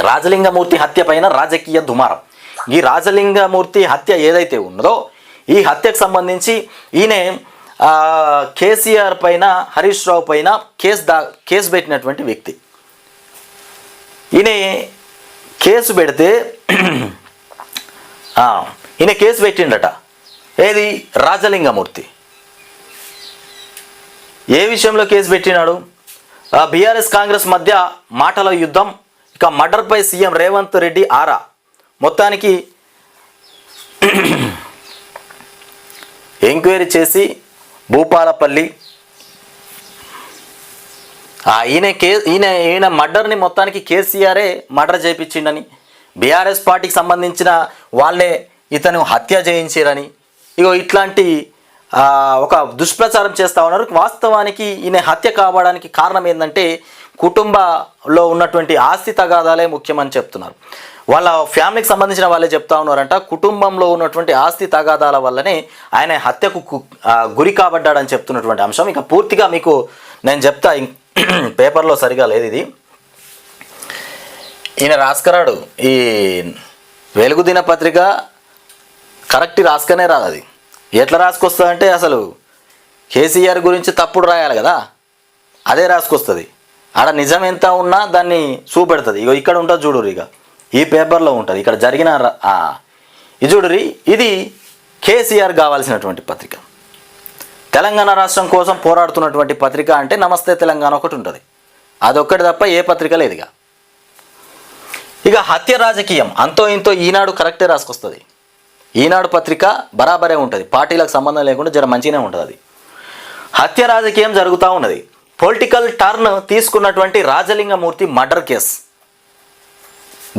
రాజలింగమూర్తి హత్య పైన రాజకీయ దుమారం. ఈ రాజలింగమూర్తి హత్య ఏదైతే ఉన్నదో ఈ హత్యకు సంబంధించి ఈయనే కేసీఆర్ పైన హరీష్ రావు పైన కేసు దా కేసు పెట్టినటువంటి వ్యక్తి. ఈయన కేసు పెడితే ఆ, ఈయన కేసు పెట్టిండట. ఏది? రాజలింగమూర్తి. ఏ విషయంలో కేసు పెట్టినాడు? బీఆర్ఎస్ కాంగ్రెస్ మధ్య మాటల యుద్ధం ఇక మర్డర్పై సీఎం రేవంత్ రెడ్డి ఆరా? మొత్తానికి ఎంక్వైరీ చేసి భూపాలపల్లి ఈయన కే ఈయన ఈయన మర్డర్ని మొత్తానికి కేసీఆరే మర్డర్ చేయించిండని బీఆర్ఎస్ పార్టీకి సంబంధించిన వాళ్ళే ఇతను హత్య చేయించారని ఇగో ఇట్లాంటి ఒక దుష్ప్రచారం చేస్తూ ఉన్నారు. వాస్తవానికి ఈయన హత్య కావడానికి కారణం ఏంటంటే కుటుంబంలో ఉన్నటువంటి ఆస్తి తగాదాలే ముఖ్యమని చెప్తున్నారు. వాళ్ళ ఫ్యామిలీకి సంబంధించిన వాళ్ళే చెప్తా ఉన్నారంట. కుటుంబంలో ఉన్నటువంటి ఆస్తి తగాదాల వల్లనే ఆయన హత్యకు కు- గురి కాబడ్డాడని చెప్తున్నటువంటి అంశం. ఇక పూర్తిగా మీకు నేను చెప్తా. పేపర్లో సరిగా లేదు ఇది. ఈయన రాసుకరాడు. ఈ వెలుగు దినపత్రిక కరెక్ట్ రాసుకనే రాదు అది. ఎట్లా రాసుకొస్తుందంటే అసలు కేసీఆర్ గురించి తప్పుడు రాయాలి కదా. అదే రాసుకొస్తుంది. ఆడ నిజం ఎంత ఉన్నా దాన్ని చూపెడుతుంది. ఇగో ఇక్కడ ఉంటుంది చూడురు ఇక ఈ పేపర్లో ఉంటుంది. ఇక్కడ జరిగిన ఇది చూడురి ఇది కేసీఆర్ కావాల్సినటువంటి పత్రిక. తెలంగాణ రాష్ట్రం కోసం పోరాడుతున్నటువంటి పత్రిక అంటే నమస్తే తెలంగాణ ఒకటి ఉంటుంది. అదొక్కటి తప్ప ఏ పత్రిక లేదు ఇక ఇక హత్య రాజకీయం. అంతో ఇంతో ఈనాడు కరెక్టే రాసుకొస్తుంది. ఈనాడు పత్రిక బరాబరే ఉంటుంది. పార్టీలకు సంబంధం లేకుండా జర మంచిగానే ఉంటుంది అది. హత్య రాజకీయం జరుగుతూ ఉన్నది. పొలిటికల్ టర్న్ తీసుకున్నటువంటి రాజలింగమూర్తి మర్డర్ కేస్.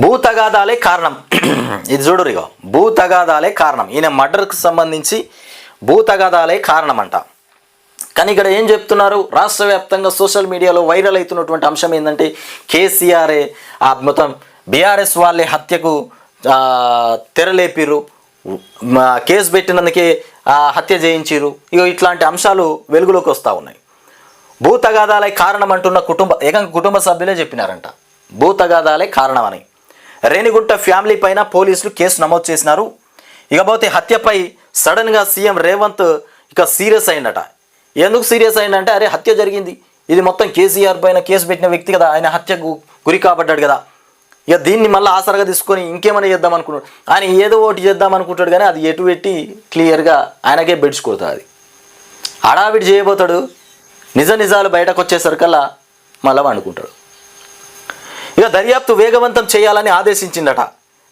భూ తగాదాలే కారణం. ఇది చూడు ఇగో. భూ తగాదాలే కారణం. ఈయన మర్డర్కి సంబంధించి భూ తగాదాలే కారణం అంట కానీ ఇక్కడ ఏం చెప్తున్నారు? రాష్ట్ర వ్యాప్తంగా సోషల్ మీడియాలో వైరల్ అవుతున్నటువంటి అంశం ఏంటంటే కేసీఆర్ఏ ఆ మొత్తం బీఆర్ఎస్ వాళ్ళే హత్యకు తెరలేపిరు తెరలేపిర్రు. కేసు పెట్టినందుకే హత్య చేయించిర్రు. ఇగో ఇట్లాంటి అంశాలు వెలుగులోకి వస్తూ ఉన్నాయి. భూ తగాదాలే కారణం అంటున్న కుటుంబ ఏకంగా కుటుంబ సభ్యులే చెప్పినారంట. భూ తగాదాలే కారణమని. రేణిగుంట ఫ్యామిలీ పైన పోలీసులు కేసు నమోదు చేసినారు. ఇకపోతే హత్యపై సడన్గా సీఎం రేవంత్ ఇక సీరియస్ అయిందట. ఎందుకు సీరియస్ అయిందంటే అరే హత్య జరిగింది. ఇది మొత్తం కేసీఆర్ పైన కేసు పెట్టిన వ్యక్తి కదా ఆయన హత్యకు గురి కాబడ్డాడు కదా. ఇక దీన్ని మళ్ళీ ఆసరగా తీసుకొని ఇంకేమైనా చేద్దాం అనుకున్నాడు. ఆయన ఏదో ఒకటి చేద్దాం అనుకుంటాడు కానీ అది ఎటు పెట్టి క్లియర్గా ఆయనకే బెడ్స్ కొడుతుంది. అది హడావిడి చేయబోతాడు. నిజ నిజాలు బయటకు వచ్చేసరికల్లా మళ్ళా వండుకుంటాడు. ఇక దర్యాప్తు వేగవంతం చేయాలని ఆదేశించిందట.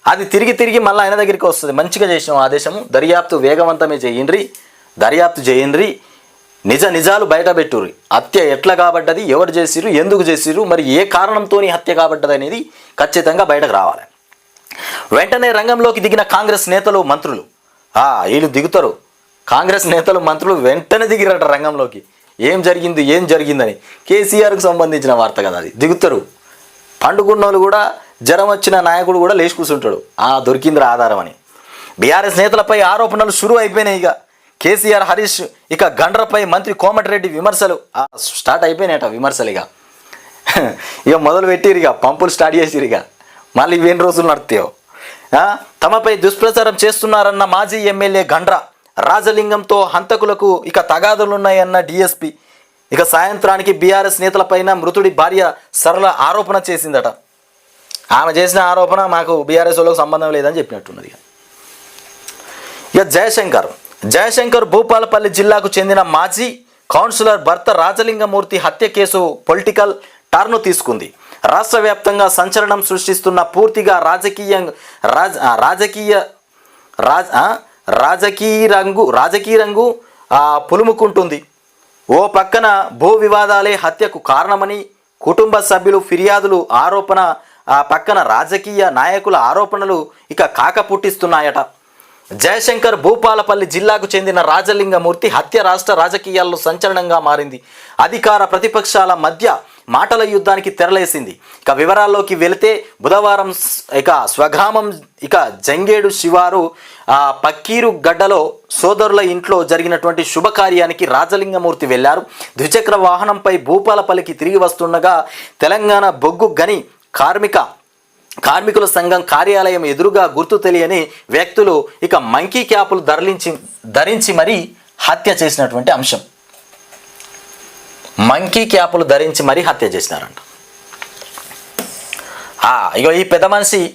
అది తిరిగి తిరిగి మళ్ళీ ఆయన దగ్గరికి వస్తుంది. మంచిగా చేసిన ఆదేశము. దర్యాప్తు వేగవంతమే చేయండ్రి. దర్యాప్తు చేయండ్రి. నిజ నిజాలు బయట పెట్టుర్రి. హత్య ఎట్లా కాబడ్డది? ఎవరు చేసిర్రు? ఎందుకు చేసిర్రు? మరి ఏ కారణంతో హత్య కాబడ్డది అనేది ఖచ్చితంగా బయటకు రావాలి. వెంటనే రంగంలోకి దిగిన కాంగ్రెస్ నేతలు మంత్రులు. ఆ వీళ్ళు దిగుతారు. కాంగ్రెస్ నేతలు మంత్రులు వెంటనే దిగిరట రంగంలోకి. ఏం జరిగింది ఏం జరిగిందని కేసీఆర్కు సంబంధించిన వార్త కదా అది. దిగుతారు. పండుకున్నోళ్ళు కూడా జ్వరం వచ్చిన నాయకుడు కూడా లేచి కూర్చుంటాడు. ఆ దొరికిందిరా ఆధారం అని. బీఆర్ఎస్ నేతలపై ఆరోపణలు షురు అయిపోయినాయి ఇక. కేసీఆర్ హరీష్ ఇక గండ్రపై మంత్రి కోమటిరెడ్డి విమర్శలు. స్టార్ట్ అయిపోయినాయట విమర్శలు ఇక. ఇక మొదలు పెట్టిరు ఇక పంపులు స్టార్ట్ చేసిరు ఇక. మళ్ళీ ఇవేం ఎన్ని రోజులు నడుతాయో? తమపై దుష్ప్రచారం చేస్తున్నారన్న మాజీ ఎమ్మెల్యే గండ్ర. రాజలింగంతో హంతకులకు ఇక తగాదులున్నాయన్న డిఎస్పి. ఇక సాయంత్రానికి బీఆర్ఎస్ నేతలపైన మృతుడి భార్య సరళ ఆరోపణ చేసిందట. ఆమె చేసిన ఆరోపణ మాకు బీఆర్ఎస్ వాళ్ళకు సంబంధం లేదని చెప్పినట్టున్నది ఇక. జయశంకర్. జయశంకర్ భూపాలపల్లి జిల్లాకు చెందిన మాజీ కౌన్సిలర్ భర్త రాజలింగమూర్తి హత్య కేసు పొలిటికల్ టర్ను తీసుకుంది. రాష్ట్ర వ్యాప్తంగా సంచలనం సృష్టిస్తున్న పూర్తిగా రాజకీయ రాజ రాజకీయ రాజ రాజకీయ రంగు రాజకీయ రంగు పులుముకుంటుంది. ఓ పక్కన భూ వివాదాలే హత్యకు కారణమని కుటుంబ సభ్యులు ఫిర్యాదులు ఆరోపణ ఆ పక్కన రాజకీయ నాయకుల ఆరోపణలు ఇక కాక పుట్టిస్తున్నాయట. జయశంకర్ భూపాలపల్లి జిల్లాకు చెందిన రాజలింగమూర్తి హత్య రాష్ట్ర రాజకీయాల్లో సంచలనంగా మారింది. అధికార ప్రతిపక్షాల మధ్య మాటల యుద్ధానికి తెరలేసింది. ఇక వివరాల్లోకి వెళితే బుధవారం ఇక స్వగ్రామం ఇక జంగేడు శివారు ఆ పక్కీరు గడ్డలో సోదరుల ఇంట్లో జరిగినటువంటి శుభకార్యానికి రాజలింగమూర్తి వెళ్ళారు ద్విచక్ర వాహనంపై భూపాలపల్లికి తిరిగి వస్తుండగా తెలంగాణ బొగ్గు గని కార్మిక కార్మికుల సంఘం కార్యాలయం ఎదురుగా గుర్తు తెలియని వ్యక్తులు ఇక మంకీ క్యాపులు ధరలించి ధరించి మరీ హత్య చేసినటువంటి అంశం. మంకీ క్యాపులు ధరించి మరీ హత్య చేసినారంట. ఇగో ఈ పెద్ద మనిషి